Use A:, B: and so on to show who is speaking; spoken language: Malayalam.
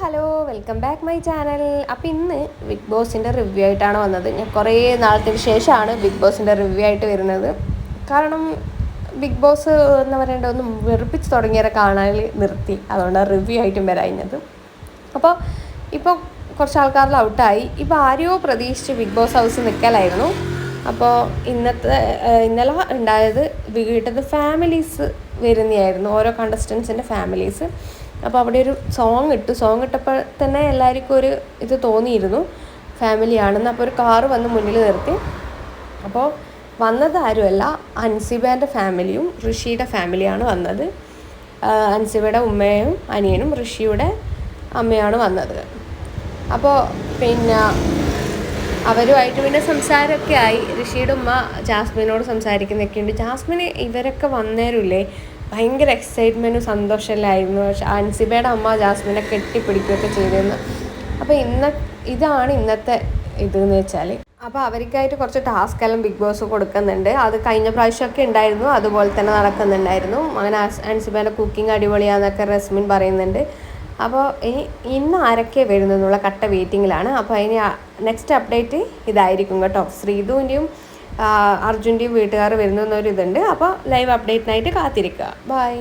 A: Hello welcome back my channel. അപ്പോൾ ഇന്ന് ബിഗ് ബോസിന്റെ റിവ്യൂ ആയിട്ടാണ് വന്നത്. ഞാൻ കുറേ നാളത്തിന് ശേഷമാണ് ബിഗ് ബോസിന്റെ റിവ്യൂ ആയിട്ട് വരുന്നത്. കാരണം ബിഗ് ബോസ് എന്ന് പറയേണ്ട ഒന്ന് വെറുപ്പിച്ച് തുടങ്ങിയവരെ കാണാൻ നിർത്തി. അതുകൊണ്ട് റിവ്യൂ ആയിട്ടും വരാഞ്ഞത്. അപ്പോൾ ഇപ്പോൾ കുറച്ച് ആൾക്കാരിൽ ഔട്ടായി. ഇപ്പോൾ ആരെയോ പ്രതീക്ഷിച്ച് ബിഗ് ബോസ് ഹൗസ് നിൽക്കലായിരുന്നു. അപ്പോൾ ഇന്നത്തെ ഇന്നലെ ഉണ്ടായത് വീട്ടിൽ ഫാമിലീസ് വരുന്നതായിരുന്നു. ഓരോ കണ്ടസ്റ്റൻസിന്റെ ഫാമിലീസ്. അപ്പോൾ അവിടെ ഒരു സോങ് ഇട്ടു. സോങ് ഇട്ടപ്പോൾ തന്നെ എല്ലാവർക്കും ഒരു ഇത് തോന്നിയിരുന്നു. ഫാമിലിയാണെന്ന് അപ്പോൾ ഒരു കാറ് വന്ന് മുന്നിൽ നിർത്തി. അപ്പോൾ വന്നത് ആരുമല്ല അൻസിബേന്റെ ഫാമിലിയും ഋഷിയുടെ ഫാമിലിയാണ് വന്നത്. അൻസിബയുടെ ഉമ്മയും അനിയനും ഋഷിയുടെ അമ്മയാണ് വന്നത്. അപ്പോൾ പിന്നെ അവരുമായിട്ട് പിന്നെ സംസാരമൊക്കെ ആയി. ഋഷിയുടെ ഉമ്മ ജാസ്മിനോട് സംസാരിക്കുന്നൊക്കെയുണ്ട് ജാസ്മിന് ഇവരൊക്കെ വന്നേരില്ലേ ഭയങ്കര എക്സൈറ്റ്മെന്റും സന്തോഷമില്ലായിരുന്നു. പക്ഷെ അൻസിബയുടെ അമ്മ ജാസ്മിനെ കെട്ടിപ്പിടിക്കുകയൊക്കെ ചെയ്തിരുന്നു. അപ്പോൾ ഇന്ന ഇതാണ് ഇന്നത്തെ ഇതെന്ന് വെച്ചാൽ അപ്പോൾ അവർക്കായിട്ട് കുറച്ച് ടാസ്ക് എല്ലാം ബിഗ് ബോസ് കൊടുക്കുന്നുണ്ട്. അത് കഴിഞ്ഞ പ്രാവശ്യമൊക്കെ ഉണ്ടായിരുന്നു. അതുപോലെ തന്നെ നടക്കുന്നുണ്ടായിരുന്നു. അങ്ങനെ അൻസിബേന്റെ കുക്കിംഗ് അടിപൊളിയാന്നൊക്കെ റസ്മിൻ പറയുന്നുണ്ട്. അപ്പോൾ ഇനി ഇന്ന് ആരൊക്കെ വരുന്നെന്നുള്ള കട്ട വെയിറ്റിങ്ങിലാണ് അപ്പോൾ ഇനി നെക്സ്റ്റ് അപ്ഡേറ്റ് ഇതായിരിക്കും കേട്ടോ. ശ്രീധുവിന്റെയും അർജുന്റെയും വീട്ടുകാർ വരുന്നൊരിതുണ്ട് അപ്പോൾ ലൈവ് അപ്ഡേറ്റിനായിട്ട് കാത്തിരിക്കുക. ബൈ.